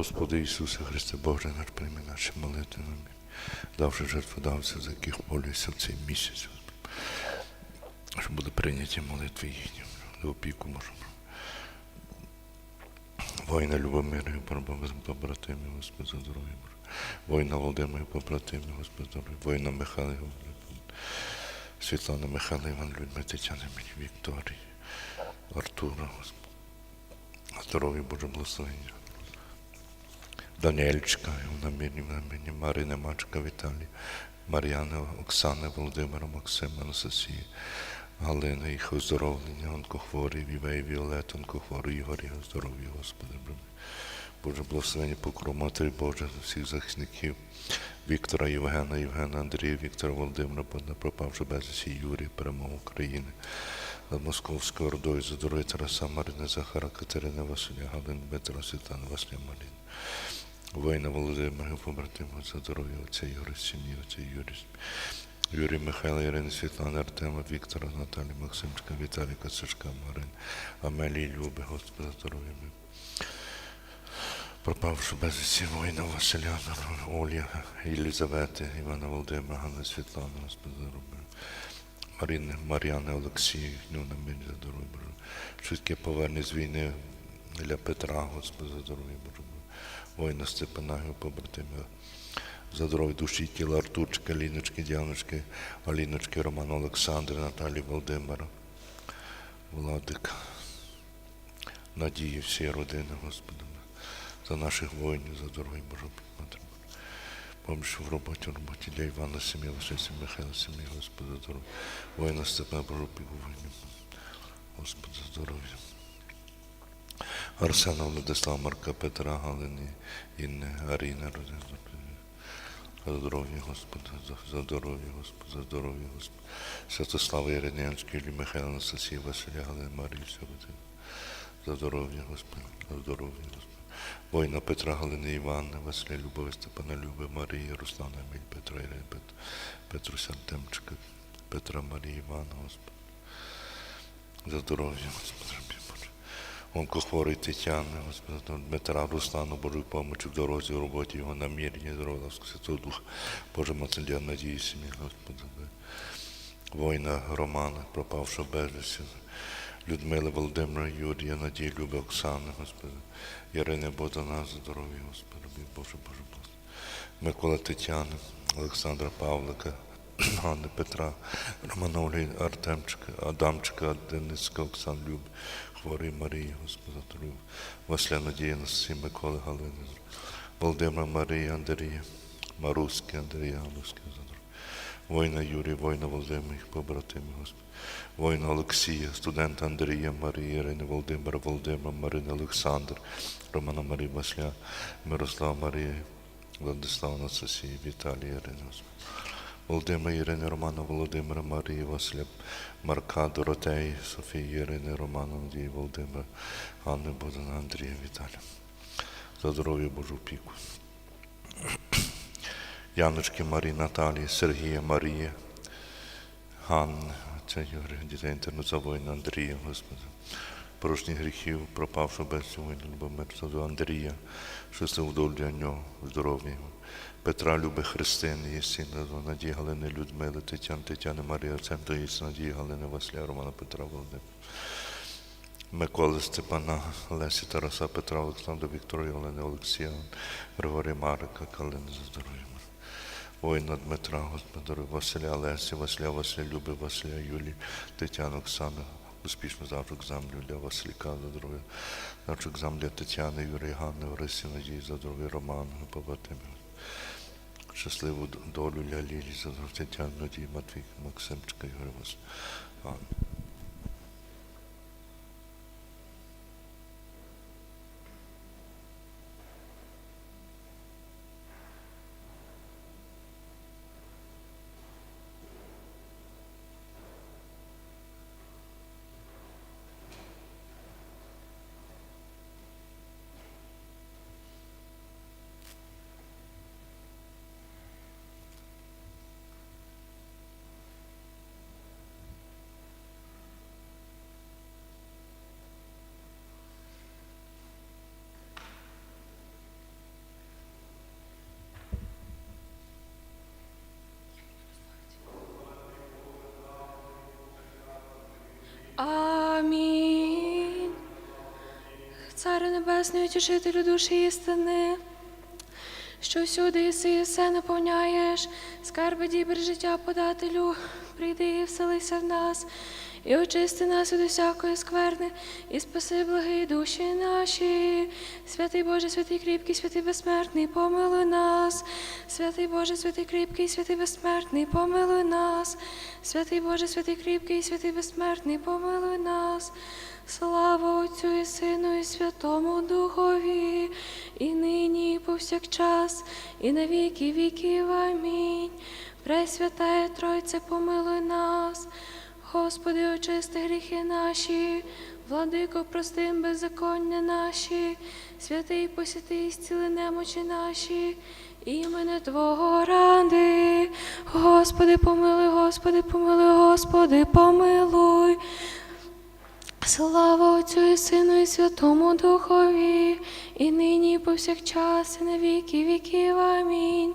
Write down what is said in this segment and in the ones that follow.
Господи Ісусе Христе Боже, наш прийми наші молитви. Давши жертводавця, за яких молюся в цей місяць. Щоб були прийняті молитви їхні, до опіку можемо. Воїна Любомира, побратимі, Господи, здоров'я. Воїна Володимира, побратимі, Господи, здоров'я. Воїна Михайла. Світлана Михайла, Іван Людмила, Тетяна мені, Вікторія, Артура, Господи. Здоров'я Боже, благословення. Даніельчика, Мирні, Марина Мачка, Віталій, Мар'яна, Оксана, Володимира, Максима, Анастасія, Галина, їх оздоровлення, онкохворий, Вівей, Віолет, онкохворий, Ігор, його здоров'я, Господи, Боже. Благословення покров Матері Боже, всіх захисників, Віктора, Євгена, Євгена, Андрія, Віктора Володимира, пропавши безвісті Юрія, перемогу України, над Московською Ордою, за Тараса, Марини, Захара, Катерини, Василя, Галини, Дмитра, Світлани, Василя, Марини. Воїна Володимира, побратима, за здоров'я отця Юрія, сім'ї, отця Юрія, Юрій Михайла, Ірини, Світлани, Артема, Віктора, Наталі, Максимчика, Віталіка, Сашка, Марин, Амелії, Люби, Господи, здоров'я. Пропавши безвісті воїна Василя, Оля, Єлізавети, Івана Володимира, Ганна Світлана, Господи, здоров'я. Марини, Мар'яни, Олексію, ну, на мені за здоров'я, Швидке повернення з війни для Петра, Господи, за здоров'я. Воїна Степана, його побратимів. За здоров'я душі тіла Артурчика, Ліночки, Діаночки, Аліночки, Романа Олександра, Наталі Володимира, Владик, Надії, всієї родини, Господи, за наших воїнів, за здоров'я Божу Матері. Поміж в роботі, в роботі для Івана Сім'я, Василя Михайла Сім'я, Господи, здоров'я. Воїна Степана Божу воїнів. Господи, здоров'я. Арсена Владислава Марка Петра Галини, Інни, Аріна. За здоров'я, Господи, за, здоров'я, Господи, за здоров'я, Господи. Святослава Іринянської, Михайла Анастасії, Василя Галини, Марії, всю. За здоров'я, Господи, за здоров'я, Господи. Воїна Петра Галини Івана, Василя Любови, Степана Люби, Марії, Руслана Еміль, Петра Ірини, Пет, Петруся Артемчика, Петра Марії Івана, Господи. За здоров'я, Господи. Онкохворий Тетяни, Господи, Дмитра Руслану, Божою помочі в дорозі, в роботі його намірення, здоров'я, Святого Духа, Боже Мацеля, надії сім'ї, Господи. Воїна Романа, пропавшого безвісті, Людмила Володимира, Юрія, Надії, Люби, Оксани, Господи, Ярини Богдана, здоров'я, Господи, Боже, Боже, Боже. Микола Тетяни, Олександра Павлика, Ганни Петра, Романа Артемчика, Адамчика, Дениска, Оксан Люб, Хворий Марії, Господи, здоров'я. Василя Надія, Насі, Миколи Галини, Володимира Марії, Андрія, Маруськи, Андрія, Галузьки, за здоров'я. Воїна Юрій, воїна Володимир, їх побратими, Господи. Воїна Олексія, студента Андрія, Марії, Ірини, Володимира, Володимира, Марини, Олександр, Романа Марії Васля, Мирослава Марія, Владислава Анастасії, Віталія, Ірини, Господи. Володимира Ірини, Романа, Володимира, Марії, Василя, Марка, Доротеї, Софії, Ірини, Романа, Надії, Володимира, Анни, Богдана, Андрія, Віталія. За здоров'я Божу опіку. Яночки Марії, Наталії, Сергія, Марія, Ганни, це Юрій, дітей інтернет за воїна Андрія, Господи. Порушні гріхів, пропавши без воїна Любомир, за Андрія, щасливу долю для нього, здоров'я. Петра Люби Христини, сина, Надії Галини, Людмили, Тетяни, Тетяни, Отцем, то її Надії Галини, Василя, Романа Петра, Володимира. Миколи Степана, Лесі Тараса, Петра, Олександра, Віктора, Олени, Олексія, Григорія Марика, Калини за здоров'я. Воїна Дмитра, Господи, Василя Лесі, Василя, Василя Люби, Василя Юлії, Тетяну, Оксану, успішно завжди екзамен для Василька за здоров'я, завжди екзамен для Тетяни, Юрія Ганни, Орисі, Надії за другий Роману, побратимів. Щасливу долю для Лілі, за Тетяни, Надії, Матвій, Максимчика, Ігоря Вас. Амінь. Царю Небесний, утішителю душі істини, що всюди єси і все наповняєш, скарби дібр життя подателю, прийди і вселися в нас, і очисти нас від усякої скверни, і спаси благі душі наші. Святий Боже, святий кріпкий, святий безсмертний, помилуй нас. Святий Боже, святий кріпкий, святий безсмертний, помилуй нас. Святий Боже, святий кріпкий, святий безсмертний, помилуй нас. Слава Отцю і Сину, і Святому Духові, і нині, і повсякчас, і на віки віків. Амінь. Пресвятая Тройце, помилуй нас. Господи, очисти гріхи наші, владико, простим беззаконня наші, святий посіти, і зціли немочі наші, імене Твого ради. Господи, помилуй, Господи, помилуй, Господи, помилуй. Слава Отцю і Сину і Святому Духові, і нині, і повсякчас, і на віки віків. Амінь.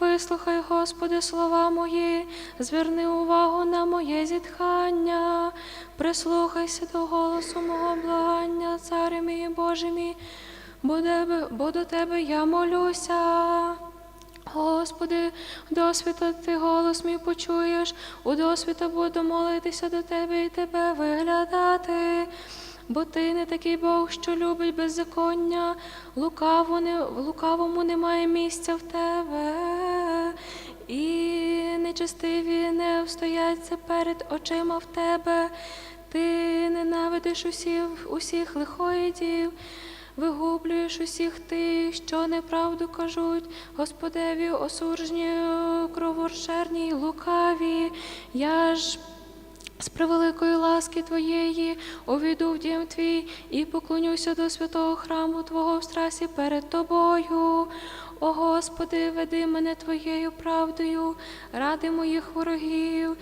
Вислухай, Господи, слова мої, зверни увагу на моє зітхання, прислухайся до голосу мого благання, царю мій Боже мій, бо до Тебе я молюся. Господи, досвіта ти голос мій почуєш, у досвіта буду молитися до Тебе і Тебе виглядати. Бо ти не такий Бог, що любить беззаконня, лукаво не, лукавому немає місця в тебе, і нечестиві не встояться перед очима в тебе. Ти ненавидиш усіх, усіх лихоїдів, вигублюєш усіх тих, що неправду кажуть, Господеві осуржні, кровошерні й лукаві. Я ж з превеликої ласки Твоєї увійду в дім Твій і поклонюся до святого храму Твого в страсі перед Тобою. О Господи, веди мене Твоєю правдою, ради моїх ворогів.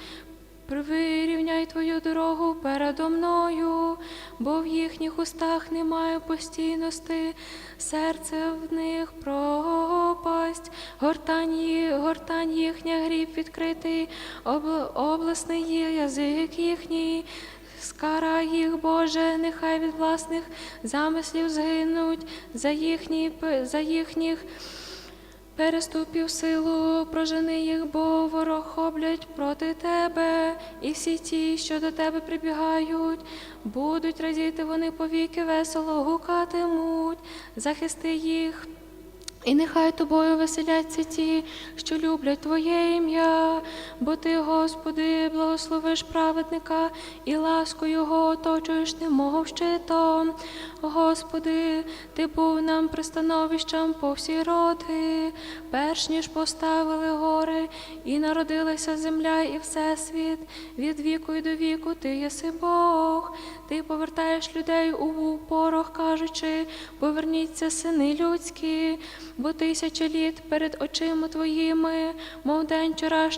Вирівняй твою дорогу передо мною, бо в їхніх устах немає постійності, серце в них пропасть, гортань, ї- гортань їхня гріб відкритий, обл- обласний є язик їхній. Скара їх, Боже, нехай від власних замислів згинуть. За, їхні, за їхніх Переступів силу, прожени їх, бо ворог хоблять проти тебе, і всі ті, що до тебе прибігають, будуть радіти вони повіки, весело гукатимуть, захисти їх. І нехай тобою веселяться ті, що люблять Твоє ім'я, бо Ти, Господи, благословиш праведника і ласку Його оточуєш немов щитом. Господи, Ти був нам пристановищем по всі роди, перш ніж поставили гори, і народилася земля і всесвіт. Від віку й до віку Ти єси Бог. Ти повертаєш людей у порох, кажучи, поверніться, сини людські, бо тисяча літ перед очима твоїми, мов день вчорашній.